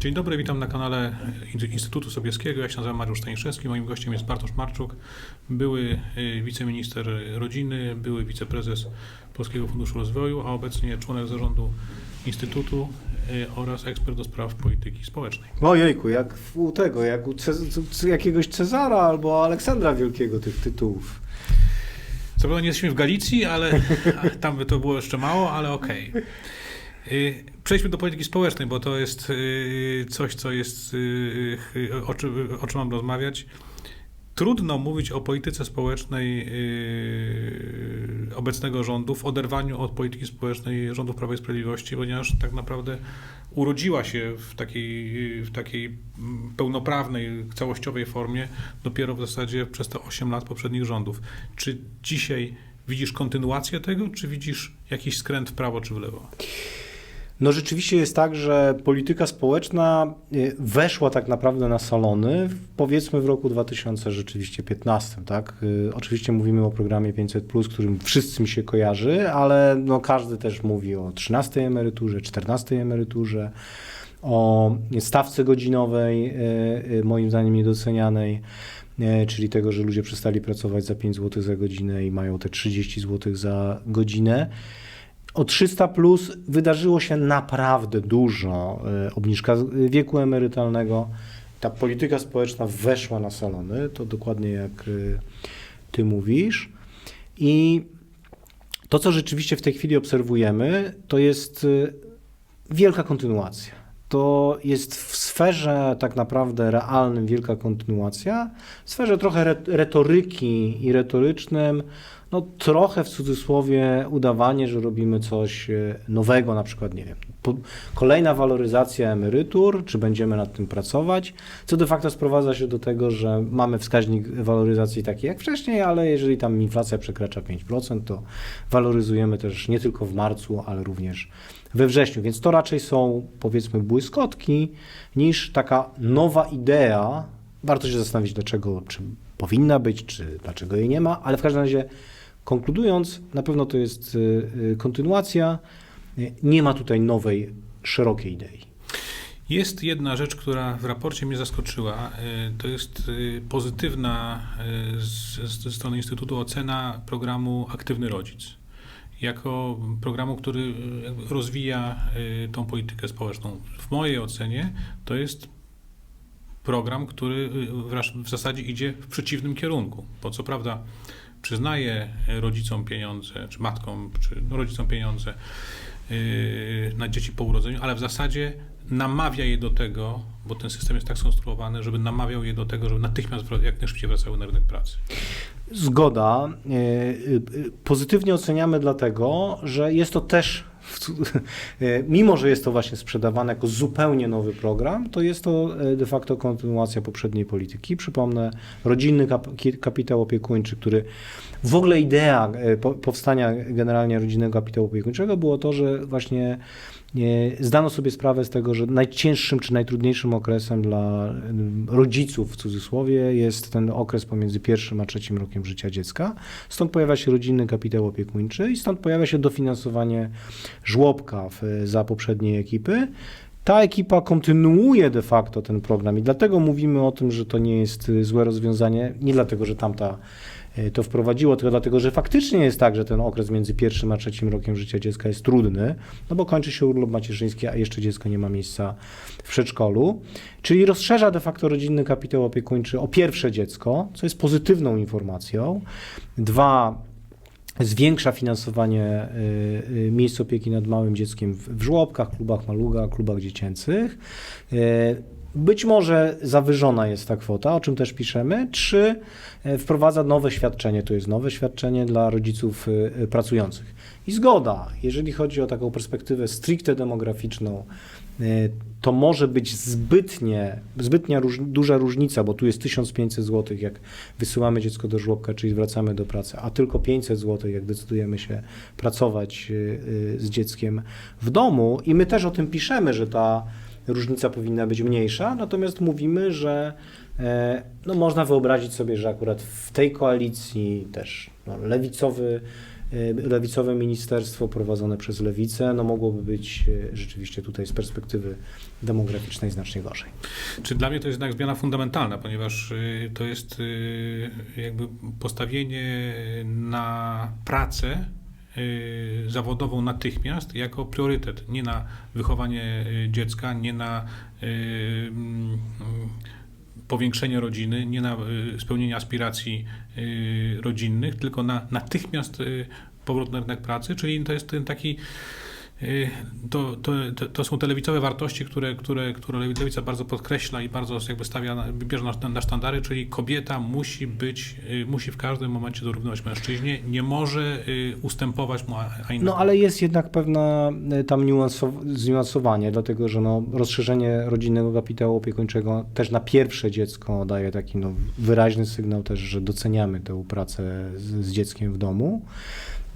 Dzień dobry, witam na kanale Instytutu Sobieskiego. Ja się nazywam Mariusz Staniszewski. Moim gościem jest Bartosz Marczuk, były y, wiceminister rodziny, były wiceprezes Polskiego Funduszu Rozwoju, a obecnie członek zarządu Instytutu y, oraz ekspert do spraw polityki społecznej. Ojejku, jak u tego, jak u Ce- c- jakiegoś Cezara albo Aleksandra Wielkiego tych tytułów. Co prawda nie jesteśmy w Galicji, ale tam by to było jeszcze mało, ale okej. Y, Przejdźmy do polityki społecznej, bo to jest y, coś, co jest, y, y, o czym, o czym mam rozmawiać. Trudno mówić o polityce społecznej y, obecnego rządu w oderwaniu od polityki społecznej rządów Prawa i Sprawiedliwości, ponieważ tak naprawdę urodziła się w takiej, w takiej pełnoprawnej, całościowej formie dopiero w zasadzie przez te 8 lat poprzednich rządów. Czy dzisiaj widzisz kontynuację tego, czy widzisz jakiś skręt w prawo czy w lewo? No rzeczywiście jest tak, że polityka społeczna y, weszła tak naprawdę na salony, w- powiedzmy w roku 2000 rzeczywiście 15, tak? Y, Oczywiście mówimy o programie 500+, którym wszyscy mi się kojarzy, ale no każdy też mówi o 13 emeryturze, 14 emeryturze, o stawce godzinowej, y, moim zdaniem niedocenianej, czyli tego, że ludzie przestali pracować za 5 zł za godzinę i mają te 30 zł za godzinę. O 300 plus wydarzyło się naprawdę dużo. y, Obniżka wieku emerytalnego. Ta polityka społeczna weszła na salony, to dokładnie jak y, ty mówisz. I to, co rzeczywiście w tej chwili obserwujemy, to jest y, wielka kontynuacja. To jest w sferze tak naprawdę realnym wielka kontynuacja, w sferze trochę re- retoryki i retorycznym, no trochę w cudzysłowie udawanie, że robimy coś e, nowego, na przykład, nie wiem, kolejna waloryzacja emerytur, czy będziemy nad tym pracować, co de facto sprowadza się do tego, że mamy wskaźnik waloryzacji taki jak wcześniej, ale jeżeli tam inflacja przekracza 5%, to waloryzujemy też nie tylko w marcu, ale również we wrześniu, więc to raczej są powiedzmy błyskotki niż taka nowa idea. Warto się zastanowić, dlaczego, czy powinna być, czy dlaczego jej nie ma, ale w każdym razie konkludując, na pewno to jest y, y, kontynuacja. Nie ma tutaj nowej, szerokiej idei. Jest jedna rzecz, która w raporcie mnie zaskoczyła. Y, To jest pozytywna ze strony Instytutu ocena programu Aktywny Rodzic. Jako programu, który rozwija tą politykę społeczną. W mojej ocenie to jest program, który w zasadzie idzie w przeciwnym kierunku. Bo co prawda przyznaje rodzicom pieniądze, czy matkom, czy no, rodzicom pieniądze yy, na dzieci po urodzeniu, ale w zasadzie namawia je do tego, bo ten system jest tak skonstruowany, żeby namawiał je do tego, żeby natychmiast jak najszybciej wracały na rynek pracy. Zgoda. Y, y, y, Pozytywnie oceniamy dlatego, że jest to też, mimo że jest to właśnie sprzedawane jako zupełnie nowy program, to jest to y, de facto kontynuacja poprzedniej polityki. Przypomnę, rodzinny kapitał opiekuńczy, który w ogóle idea po- powstania generalnie rodzinnego kapitału opiekuńczego było to, że właśnie nie, zdano sobie sprawę z tego, że najcięższym czy najtrudniejszym okresem dla rodziców w cudzysłowie jest ten okres pomiędzy pierwszym a trzecim rokiem życia dziecka. Stąd pojawia się rodzinny kapitał opiekuńczy i stąd pojawia się dofinansowanie żłobka w, za poprzedniej ekipy. Ta ekipa kontynuuje de facto ten program i dlatego mówimy o tym, że to nie jest y, złe rozwiązanie. Nie dlatego, że tamta to wprowadziło, tylko dlatego, że faktycznie jest tak, że ten okres między pierwszym a trzecim rokiem życia dziecka jest trudny, no bo kończy się urlop macierzyński, a jeszcze dziecko nie ma miejsca w przedszkolu. Czyli rozszerza de facto rodzinny kapitał opiekuńczy o pierwsze dziecko, co jest pozytywną informacją. Dwa, zwiększa finansowanie y, y, miejsc opieki nad małym dzieckiem w żłobkach, klubach maluga, klubach dziecięcych. Być może zawyżona jest ta kwota, o czym też piszemy. Trzy, y, wprowadza nowe świadczenie, to jest nowe świadczenie dla rodziców y, y, pracujących. I zgoda, jeżeli chodzi o taką perspektywę stricte demograficzną, to może być zbytnie, zbytnia róż, duża różnica, bo tu jest 1500 zł, jak wysyłamy dziecko do żłobka, czyli zwracamy do pracy, a tylko 500 zł, jak decydujemy się pracować z dzieckiem w domu. I my też o tym piszemy, że ta różnica powinna być mniejsza, natomiast mówimy, że e, no, można wyobrazić sobie, że akurat w tej koalicji też no, lewicowy y, lewicowe ministerstwo prowadzone przez lewicę, no mogłoby być y, rzeczywiście tutaj z perspektywy demograficznej znacznie gorzej. Czy dla mnie to jest jednak zmiana fundamentalna, ponieważ to jest jakby postawienie na pracę zawodową natychmiast jako priorytet, nie na wychowanie y, dziecka, nie na y, mm, powiększenie rodziny, nie na y, spełnienie aspiracji y, rodzinnych, tylko na natychmiast y, powrót na rynek pracy, czyli to jest ten taki y, to, to, to, to są te lewicowe wartości, które, które, które lewica bardzo podkreśla i bardzo jakby stawia, na- bierze na, na sztandary, czyli kobieta musi być, y, musi w każdym momencie dorównywać mężczyźnie, nie może y, ustępować mu, a. No ale jest jednak pewna y, tam niuansow- zniuansowanie, dlatego że no, rozszerzenie rodzinnego kapitału opiekuńczego też na pierwsze dziecko daje taki no, wyraźny sygnał też, że doceniamy tę pracę z, z dzieckiem w domu.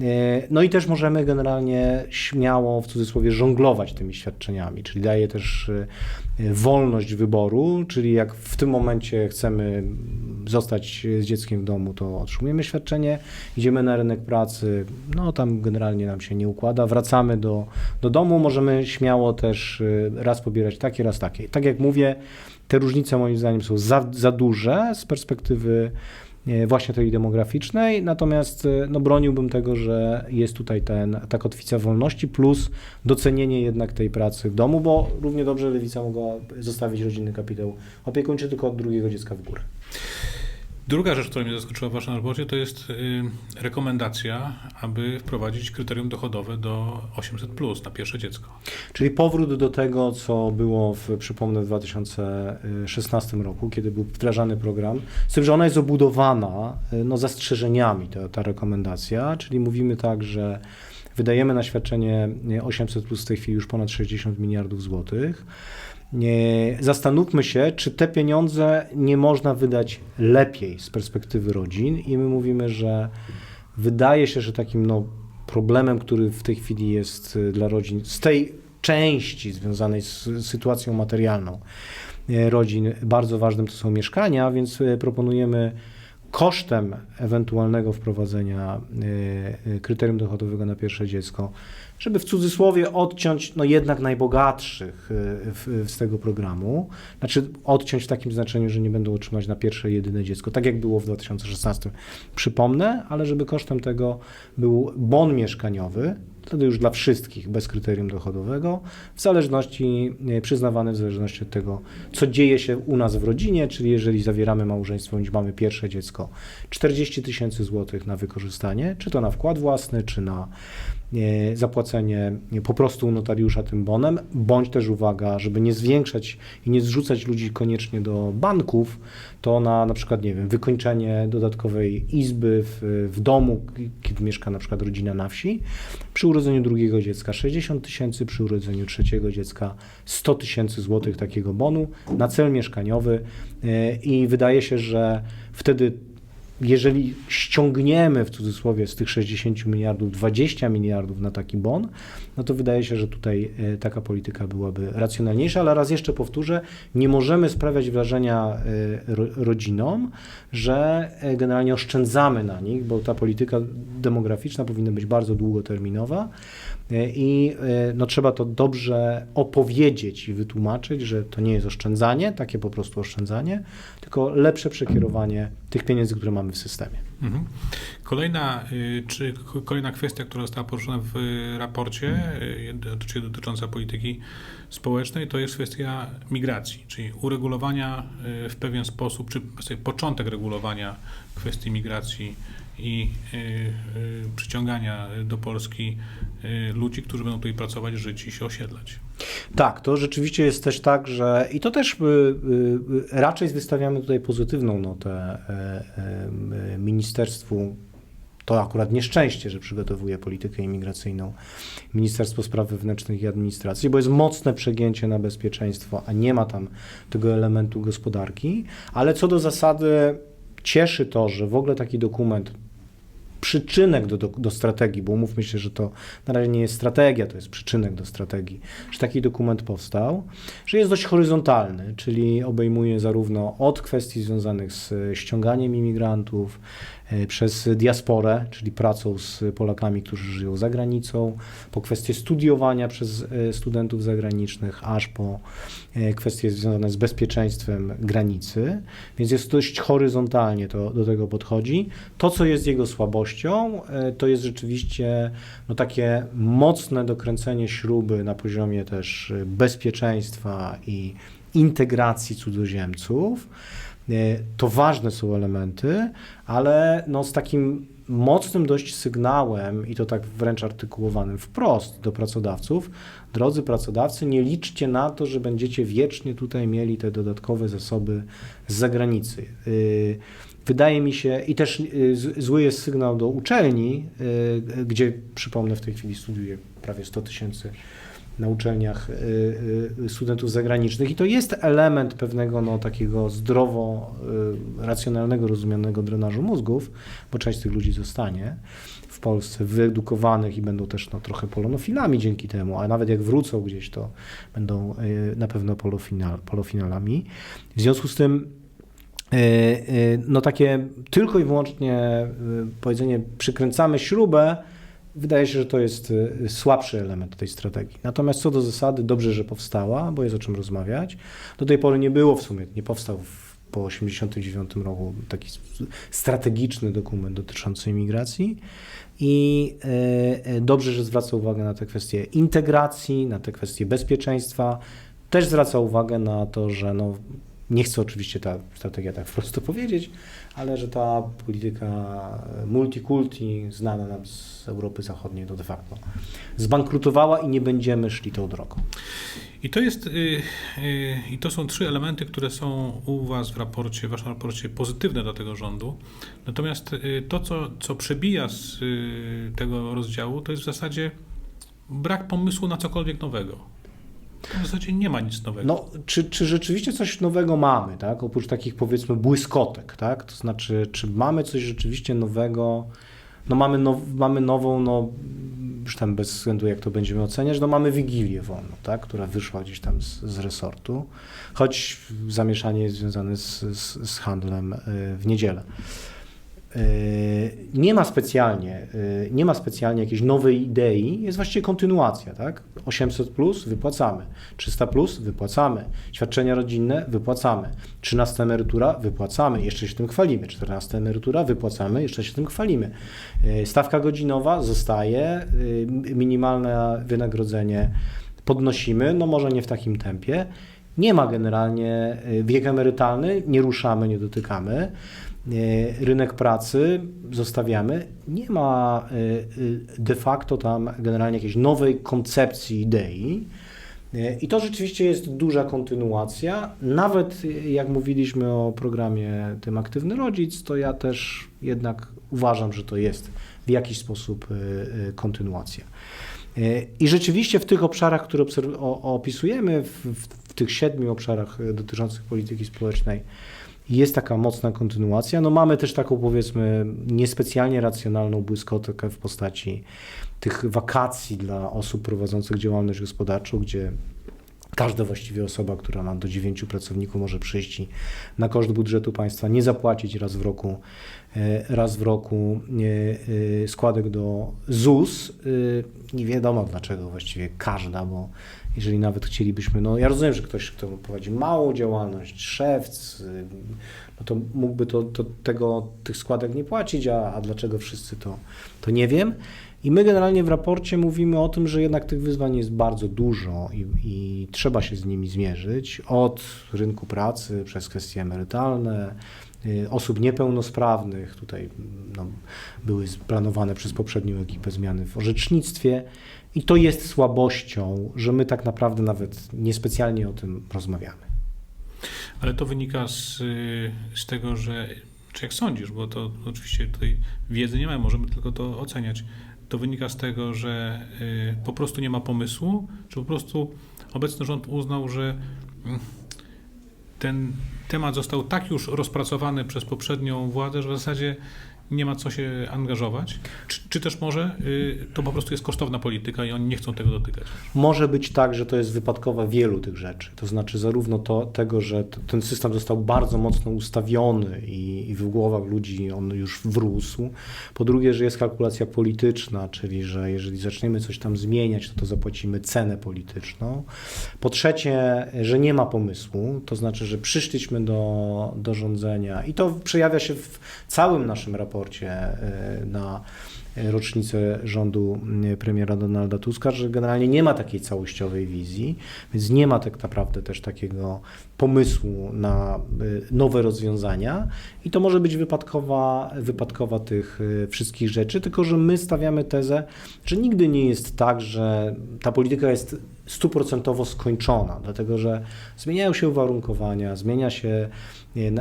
E, No i też możemy generalnie śmiało, w cudzysłowie, żonglować tymi świadczeniami, czyli daje też e, wolność wyboru, czyli jak w tym momencie chcemy zostać z dzieckiem w domu, to otrzymujemy świadczenie, idziemy na rynek pracy, no tam generalnie nam się nie układa, wracamy do, do domu, możemy śmiało też e, raz pobierać takie, raz takie. Tak jak mówię, te różnice moim zdaniem są za, za duże z perspektywy właśnie tej demograficznej, natomiast e, no, broniłbym tego, że jest tutaj ten, ta kotwica wolności plus docenienie jednak tej pracy w domu, bo równie dobrze lewica mogła zostawić rodzinny kapitał opiekuńczy tylko od drugiego dziecka w górę. Druga rzecz, która mnie zaskoczyła w waszym raporcie, to jest y, rekomendacja, aby wprowadzić kryterium dochodowe do 800 na pierwsze dziecko. Czyli powrót do tego, co było, w, przypomnę, w 2016 roku, kiedy był wdrażany program, z tym, że ona jest obudowana y, no, zastrzeżeniami, ta, ta rekomendacja, czyli mówimy tak, że wydajemy na świadczenie y, 800 plus w tej chwili już ponad 60 miliardów złotych. Zastanówmy się, czy te pieniądze nie można wydać lepiej z perspektywy rodzin i my mówimy, że wydaje się, że takim no, problemem, który w tej chwili jest y, dla rodzin, z tej części związanej z sytuacją materialną y, rodzin, bardzo ważnym to są mieszkania, więc y, proponujemy kosztem ewentualnego wprowadzenia kryterium dochodowego na pierwsze dziecko, żeby w cudzysłowie odciąć no jednak najbogatszych y, w, z tego programu, znaczy odciąć w takim znaczeniu, że nie będą otrzymać na pierwsze jedyne dziecko, tak jak było w 2016. Przypomnę, ale żeby kosztem tego był bon mieszkaniowy, wtedy już dla wszystkich bez kryterium dochodowego, w zależności, y, przyznawany w zależności od tego, co dzieje się u nas w rodzinie, czyli jeżeli zawieramy małżeństwo bądź mamy pierwsze dziecko, 40 tysięcy złotych na wykorzystanie, czy to na wkład własny, czy na e, zapłacenie e, po prostu u notariusza tym bonem, bądź też uwaga, żeby nie zwiększać i nie zrzucać ludzi koniecznie do banków, to na na przykład, nie wiem, wykończenie dodatkowej izby w, w domu, kiedy mieszka na przykład rodzina na wsi, przy urodzeniu drugiego dziecka 60 tysięcy, przy urodzeniu trzeciego dziecka 100 tysięcy złotych takiego bonu na cel mieszkaniowy. E, i wydaje się, że wtedy jeżeli ściągniemy w cudzysłowie z tych 60 miliardów 20 miliardów na taki bon, no to wydaje się, że tutaj e, taka polityka byłaby racjonalniejsza, ale raz jeszcze powtórzę, nie możemy sprawiać wrażenia e, ro- rodzinom, że e, generalnie oszczędzamy na nich, bo ta polityka demograficzna powinna być bardzo długoterminowa i e, no, trzeba to dobrze opowiedzieć i wytłumaczyć, że to nie jest oszczędzanie, takie po prostu oszczędzanie, tylko lepsze przekierowanie tych pieniędzy, które mamy w systemie. Mhm. Kolejna, y, czy kolejna kwestia, która została poruszona w raporcie, y, dotyczy- dotycząca polityki społecznej, to jest kwestia migracji, czyli uregulowania y, w pewien sposób, czy początek regulowania kwestii migracji i y, y, przyciągania do Polski y, ludzi, którzy będą tutaj pracować, żyć i się osiedlać. Tak, to rzeczywiście jest też tak, że i to też raczej wystawiamy tutaj pozytywną notę y, y, ministerstwu. To akurat nieszczęście, że przygotowuje politykę imigracyjną Ministerstwo Spraw Wewnętrznych i Administracji, bo jest mocne przegięcie na bezpieczeństwo, a nie ma tam tego elementu gospodarki. Ale co do zasady, cieszy to, że w ogóle taki dokument przyczynek do, do, do strategii, bo umówmy się, że to na razie nie jest strategia, to jest przyczynek do strategii, że taki dokument powstał, że jest dość horyzontalny, czyli obejmuje zarówno od kwestii związanych z ściąganiem imigrantów, przez diasporę, czyli pracą z Polakami, którzy żyją za granicą, po kwestie studiowania przez e, studentów zagranicznych, aż po e, kwestie związane z bezpieczeństwem granicy, więc jest dość horyzontalnie to, do tego podchodzi. To, co jest jego słabością, e, to jest rzeczywiście no, takie mocne dokręcenie śruby na poziomie też e, bezpieczeństwa i integracji cudzoziemców. E, To ważne są elementy, ale no z takim mocnym dość sygnałem i to tak wręcz artykułowanym wprost do pracodawców, drodzy pracodawcy, nie liczcie na to, że będziecie wiecznie tutaj mieli te dodatkowe zasoby z zagranicy. Y, Wydaje mi się, i też z- zły jest sygnał do uczelni, gdzie przypomnę w tej chwili studiuje prawie 100 tysięcy na uczelniach y, y, studentów zagranicznych i to jest element pewnego no, takiego zdrowo y, racjonalnego, rozumianego drenażu mózgów, bo część tych ludzi zostanie w Polsce wyedukowanych i będą też no, trochę polonofilami dzięki temu, a nawet jak wrócą gdzieś, to będą na pewno polofinal, polofinalami. W związku z tym no takie tylko i wyłącznie powiedzenie przykręcamy śrubę, Wydaje się, że to jest y, słabszy element tej strategii. Natomiast co do zasady, dobrze, że powstała, bo jest o czym rozmawiać. Do tej pory nie było w sumie, nie powstał w, po 1989 roku taki strategiczny dokument dotyczący imigracji. I y, y, dobrze, że zwraca uwagę na te kwestie integracji, na te kwestie bezpieczeństwa. Też zwraca uwagę na to, że no, nie chcę oczywiście ta strategia tak wprost to powiedzieć, ale że ta polityka multikulti znana nam z Europy Zachodniej to de facto zbankrutowała i nie będziemy szli tą drogą. I to jest, y, y, i to są trzy elementy, które są u Was w raporcie, w Waszym raporcie pozytywne dla tego rządu. Natomiast y, to, co, co przebija z tego rozdziału, to jest w zasadzie brak pomysłu na cokolwiek nowego. W zasadzie nie ma nic nowego. No, czy, czy rzeczywiście coś nowego mamy, tak? Oprócz takich powiedzmy błyskotek, tak? To znaczy, czy mamy coś rzeczywiście nowego? No mamy, now, mamy nową, no już tam bez względu jak to będziemy oceniać, no mamy Wigilię wolną, tak? Która wyszła gdzieś tam z, z resortu, choć zamieszanie jest związane z, z, z handlem y, w niedzielę. Y, Nie ma specjalnie, y, nie ma specjalnie jakiejś nowej idei, jest właściwie kontynuacja, tak? 800 plus wypłacamy, 300 plus wypłacamy, świadczenia rodzinne wypłacamy, 13 emerytura wypłacamy, jeszcze się tym chwalimy, 14 emerytura wypłacamy, jeszcze się tym chwalimy. Y, Stawka godzinowa zostaje, minimalne wynagrodzenie podnosimy, no może nie w takim tempie. Nie ma generalnie wiek emerytalny, nie ruszamy, nie dotykamy. Y, Rynek pracy zostawiamy. Nie ma y, y, de facto tam generalnie jakiejś nowej koncepcji, idei. I to rzeczywiście jest duża kontynuacja. Nawet jak mówiliśmy o programie tym Aktywny Rodzic, to ja też jednak uważam, że to jest w jakiś sposób kontynuacja. I rzeczywiście w tych obszarach, które opisujemy, w, w, tych siedmiu obszarach dotyczących polityki społecznej, jest taka mocna kontynuacja. No mamy też taką powiedzmy niespecjalnie racjonalną błyskotkę w postaci tych wakacji dla osób prowadzących działalność gospodarczą, gdzie każda właściwie osoba, która ma do 9 pracowników może przyjść i na koszt budżetu państwa nie zapłacić raz w roku e, raz w roku e, e, składek do ZUS. Nie wiadomo dlaczego właściwie każda, bo jeżeli nawet chcielibyśmy, no ja rozumiem, że ktoś, kto prowadzi małą działalność, szewc, y, no to mógłby to, to tego, tych składek nie płacić, a, a dlaczego wszyscy to, to nie wiem. I my generalnie w raporcie mówimy o tym, że jednak tych wyzwań jest bardzo dużo i, i trzeba się z nimi zmierzyć. Od rynku pracy przez kwestie emerytalne, y, osób niepełnosprawnych, tutaj no, były planowane przez poprzednią ekipę zmiany w orzecznictwie. I to jest słabością, że my tak naprawdę nawet niespecjalnie o tym rozmawiamy. Ale to wynika z, z tego, że, czy jak sądzisz, bo to oczywiście tutaj wiedzy nie mamy, możemy tylko to oceniać. To wynika z tego, że y, po prostu nie ma pomysłu, czy po prostu obecny rząd uznał, że mm, ten temat został tak już rozpracowany przez poprzednią władzę, że w zasadzie nie ma co się angażować? Czy, czy też może y, to po prostu jest kosztowna polityka i oni nie chcą tego dotykać? Może być tak, że to jest wypadkowa wielu tych rzeczy. To znaczy zarówno to, tego, że ten system został bardzo mocno ustawiony i, i w głowach ludzi on już wrósł. Po drugie, że jest kalkulacja polityczna, czyli że jeżeli zaczniemy coś tam zmieniać, to, to zapłacimy cenę polityczną. Po trzecie, że nie ma pomysłu, to znaczy, że przyszliśmy do, do rządzenia i to przejawia się w całym naszym raporcie e, na rocznicę rządu premiera Donalda Tuska, że generalnie nie ma takiej całościowej wizji, więc nie ma tak naprawdę też takiego pomysłu na y, nowe rozwiązania. I to może być wypadkowa, wypadkowa tych wszystkich rzeczy, tylko że my stawiamy tezę, że nigdy nie jest tak, że ta polityka jest stuprocentowo skończona, dlatego że zmieniają się uwarunkowania, zmienia się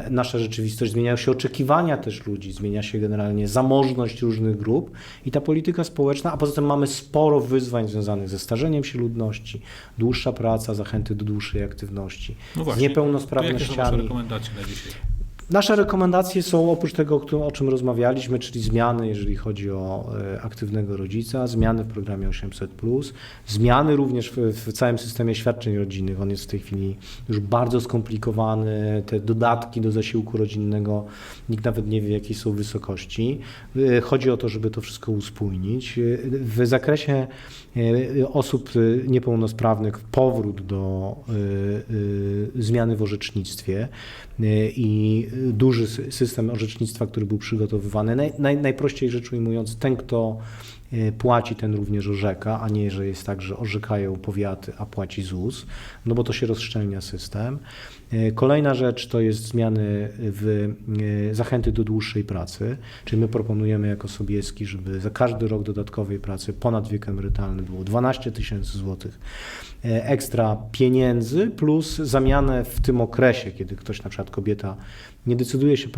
nasza rzeczywistość, zmieniają się oczekiwania też ludzi, zmienia się generalnie zamożność różnych grup i ta polityka społeczna, a poza tym mamy sporo wyzwań związanych ze starzeniem się ludności, dłuższa praca, zachęty do dłuższej aktywności, No z właśnie. To jakie są niepełnosprawnościami. rekomendacje na dzisiaj? Nasze rekomendacje są oprócz tego, o czym rozmawialiśmy, czyli zmiany, jeżeli chodzi o e, aktywnego rodzica, zmiany w programie 800, zmiany również w, w całym systemie świadczeń rodzinnych. On jest w tej chwili już bardzo skomplikowany. Te dodatki do zasiłku rodzinnego, nikt nawet nie wie, jakiej są wysokości. E, Chodzi o to, żeby to wszystko uspójnić. E, W zakresie osób niepełnosprawnych powrót do zmiany w orzecznictwie i duży sy- system orzecznictwa, który był przygotowywany. Naj, naj, najprościej rzecz ujmując, ten, kto płaci, ten również orzeka, a nie, że jest tak, że orzekają powiaty, a płaci ZUS, no bo to się rozszczelnia system. E, Kolejna rzecz to jest zmiany w e, zachęty do dłuższej pracy, czyli my proponujemy jako Sobieski, żeby za każdy rok dodatkowej pracy ponad wiek emerytalny było 12 tysięcy złotych e, ekstra pieniędzy plus zamianę w tym okresie, kiedy ktoś, na przykład kobieta, nie decyduje się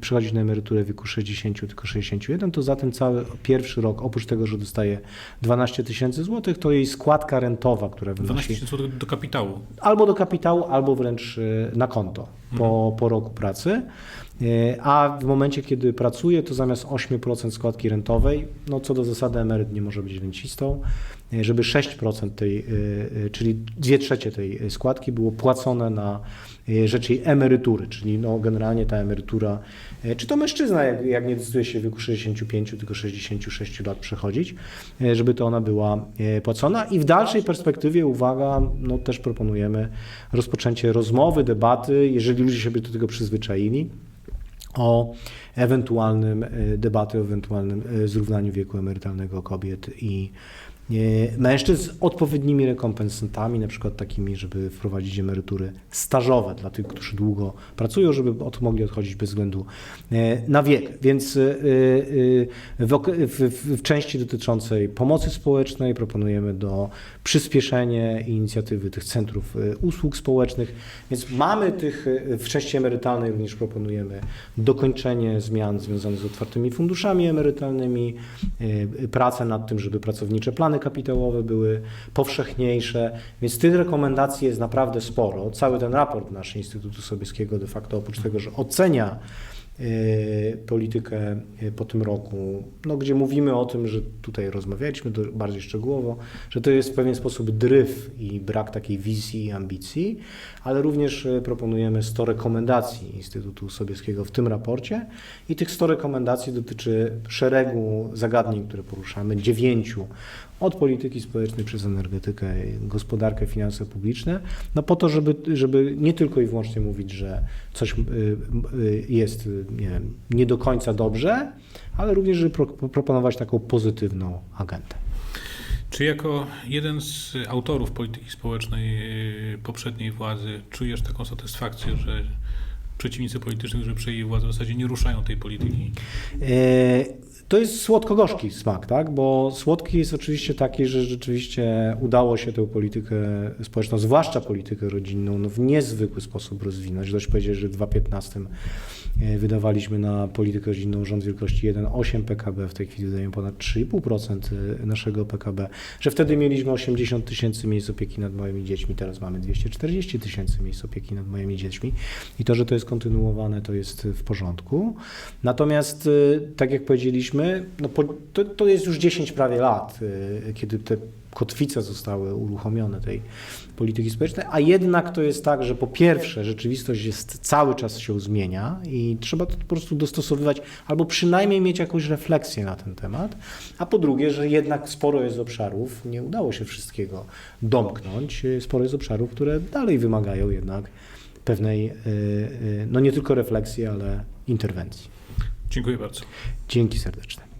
przechodzić na emeryturę w wieku 60, tylko 61, to za ten cały pierwszy rok, oprócz tego, że dostaje 12 tysięcy złotych, to jej składka rentowa, która 12 wynosi tysięcy złotych do kapitału. albo do kapitału, albo wręcz y, na konto po, po roku pracy. Y, A w momencie, kiedy pracuje, to zamiast 8% składki rentowej, no co do zasady emeryt nie może być rencistą, y, żeby 6% tej, czyli 2 trzecie tej składki było płacone na y, rzecz jej emerytury, czyli no generalnie ta emerytura, y, czy to mężczyzna, jak, jak nie decyduje się w wieku 65, tylko 66 lat przechodzić, y, żeby to ona była płacona. I w dalszej perspektywie, uwaga, no też proponujemy rozpoczęcie rozmowy, debaty, jeżeli ludzie się do tego przyzwyczaili, o ewentualnym debaty o ewentualnym zrównaniu wieku emerytalnego kobiet i mężczyzn z odpowiednimi rekompensatami, na przykład takimi, żeby wprowadzić emerytury stażowe dla tych, którzy długo pracują, żeby od, mogli odchodzić bez względu y, na wiek. Więc y, w, w, w, części dotyczącej pomocy społecznej proponujemy do przyspieszenie inicjatywy tych centrów usług społecznych. Więc mamy tych w części emerytalnej również proponujemy dokończenie zmian związanych z otwartymi funduszami emerytalnymi, pracę nad tym, żeby pracownicze plany kapitałowe były powszechniejsze. Więc tych rekomendacji jest naprawdę sporo. Cały ten raport nasz Instytutu Sobieskiego de facto oprócz tego, że ocenia y, politykę y, po tym roku, no, gdzie mówimy o tym, że tutaj rozmawialiśmy bardziej szczegółowo, że to jest w pewien sposób dryf i brak takiej wizji i ambicji, ale również y, proponujemy 100 rekomendacji Instytutu Sobieskiego w tym raporcie i tych 100 rekomendacji dotyczy szeregu zagadnień, które poruszamy, dziewięciu od polityki społecznej przez energetykę, gospodarkę, finanse publiczne, no po to, żeby, żeby nie tylko i wyłącznie mówić, że coś y, y, jest y, nie, wiem, nie do końca dobrze, ale również, żeby pro, proponować taką pozytywną agendę. Czy jako jeden z autorów polityki społecznej poprzedniej władzy czujesz taką satysfakcję, że przeciwnicy polityczni, którzy przejęli władzę, w zasadzie nie ruszają tej polityki? To jest słodko-gorzki smak, tak? Bo słodki jest oczywiście taki, że rzeczywiście udało się tę politykę społeczną, zwłaszcza politykę rodzinną, no w niezwykły sposób rozwinąć. Dość powiedzieć, że w 2015 e, wydawaliśmy na politykę rodzinną rząd wielkości 1,8 PKB, w tej chwili wydajemy ponad 3,5% naszego PKB, że wtedy mieliśmy 80 tysięcy miejsc opieki nad małymi dziećmi, teraz mamy 240 tysięcy miejsc opieki nad małymi dziećmi. I to, że to jest kontynuowane, to jest w porządku. Natomiast, tak jak powiedzieliśmy, no to, to jest już 10 prawie lat, kiedy te kotwice zostały uruchomione tej polityki społecznej, a jednak to jest tak, że po pierwsze rzeczywistość jest cały czas się zmienia i trzeba to po prostu dostosowywać albo przynajmniej mieć jakąś refleksję na ten temat, a po drugie, że jednak sporo jest obszarów, nie udało się wszystkiego domknąć, sporo jest obszarów, które dalej wymagają jednak pewnej, y, y, no nie tylko refleksji, ale interwencji. Dziękuję bardzo. Dzięki serdeczne.